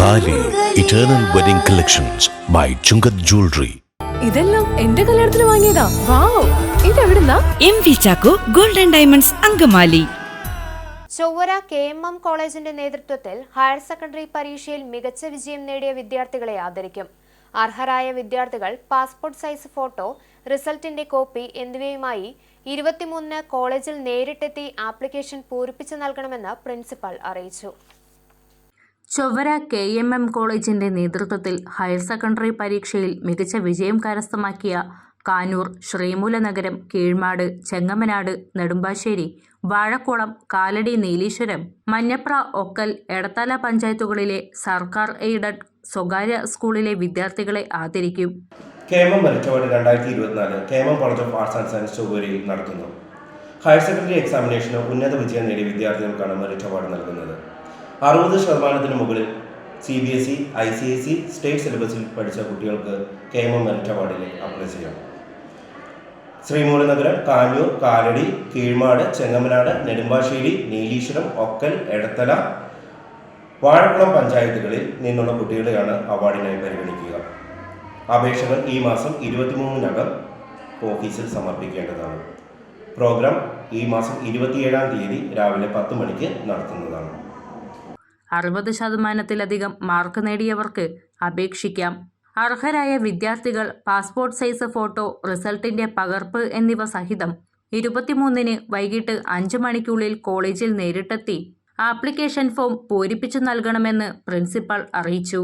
Eternal Wedding collections by Chungath jewellery ഇതെല്ലാം എന്റെ കല്യാണത്തിന് വാങ്ങിയതാ. Wow ഇതെവിടുന്നാ? M V Chacko golden diamonds Angamaly. Chowara K M M കോളേജിന്റെ നേതൃത്വത്തിൽ ഹയർ സെക്കൻഡറി പരീക്ഷയിൽ മികച്ച വിജയം നേടിയ വിദ്യാർത്ഥികളെ ആദരിക്കും. അർഹരായ വിദ്യാർത്ഥികൾ പാസ്പോർട്ട് സൈസ് ഫോട്ടോ റിസൾട്ടിന്റെ കോപ്പി എന്നിവയുമായി ഇരുപത്തിമൂന്നിന് കോളേജിൽ നേരിട്ടെത്തി ആപ്ലിക്കേഷൻ പൂരിപ്പിച്ചു നൽകണമെന്ന് പ്രിൻസിപ്പൽ അറിയിച്ചു. ചൊവ്വര കെ എം എം കോളേജിന്റെ നേതൃത്വത്തിൽ ഹയർ സെക്കൻഡറി പരീക്ഷയിൽ മികച്ച വിജയം കരസ്ഥമാക്കിയ കാനൂർ ശ്രീമൂലനഗരം കീഴ്മാട് ചെങ്ങമനാട് നെടുമ്പാശ്ശേരി വാഴക്കുളം കാലടി നീലീശ്വരം മഞ്ഞപ്ര ഒക്കൽ എടത്തല പഞ്ചായത്തുകളിലെ സർക്കാർ എയ്ഡഡ് സ്വകാര്യ സ്കൂളിലെ വിദ്യാർത്ഥികളെ ആദരിക്കും. കേമം മെറിറ്റ് രണ്ടായിരത്തി ഇരുപത്തിനാല് കേമം college of arts and science ചൊവ്വരയിൽ നടത്തുന്നു ഹയർ സെക്കൻഡറി എക്സാമിനേഷന് ഉന്നത വിജയം നേടിയ വിദ്യാർത്ഥികൾക്കാണ് മെറിറ്റ് അവാർഡ് നൽകുന്നത്. അറുപത് ശതമാനത്തിന് മുകളിൽ C B S E I C S E state സിലബസിൽ പഠിച്ച കുട്ടികൾക്ക് കേമം മെറിറ്റ് അവാർഡിന് അപ്ലൈ ചെയ്യാം. ശ്രീമൂലനഗരം കാഞ്ഞൂർ കാലടി കീഴ്മാട് ചെങ്ങമനാട് നെടുമ്പാശ്ശേരി നീലീശ്വരം ഒക്കൽ എടത്തല വാഴക്കുളം പഞ്ചായത്തുകളിൽ നിന്നുള്ള കുട്ടികളെയാണ് അവാർഡിനായി പരിഗണിക്കുക. അപേക്ഷകൾ ഈ മാസം ഇരുപത്തിമൂന്നിനകം ഓഫീസിൽ സമർപ്പിക്കേണ്ടതാണ്. പ്രോഗ്രാം ഈ മാസം ഇരുപത്തിയേഴാം തീയതി രാവിലെ പത്ത് മണിക്ക് നടത്തുന്നതാണ്. അറുപത് ശതമാനത്തിലധികം മാർക്ക് നേടിയവർക്ക് അപേക്ഷിക്കാം. അർഹരായ വിദ്യാർത്ഥികൾ പാസ്പോർട്ട് സൈസ് ഫോട്ടോ റിസൾട്ടിന്റെ പകർപ്പ് എന്നിവ സഹിതം ഇരുപത്തിമൂന്നിന് വൈകിട്ട് അഞ്ച് മണിക്കുള്ളിൽ കോളേജിൽ നേരിട്ടെത്തി. ആപ്ലിക്കേഷൻ ഫോം പൂരിപ്പിച്ചു നൽകണമെന്ന് പ്രിൻസിപ്പൽ അറിയിച്ചു.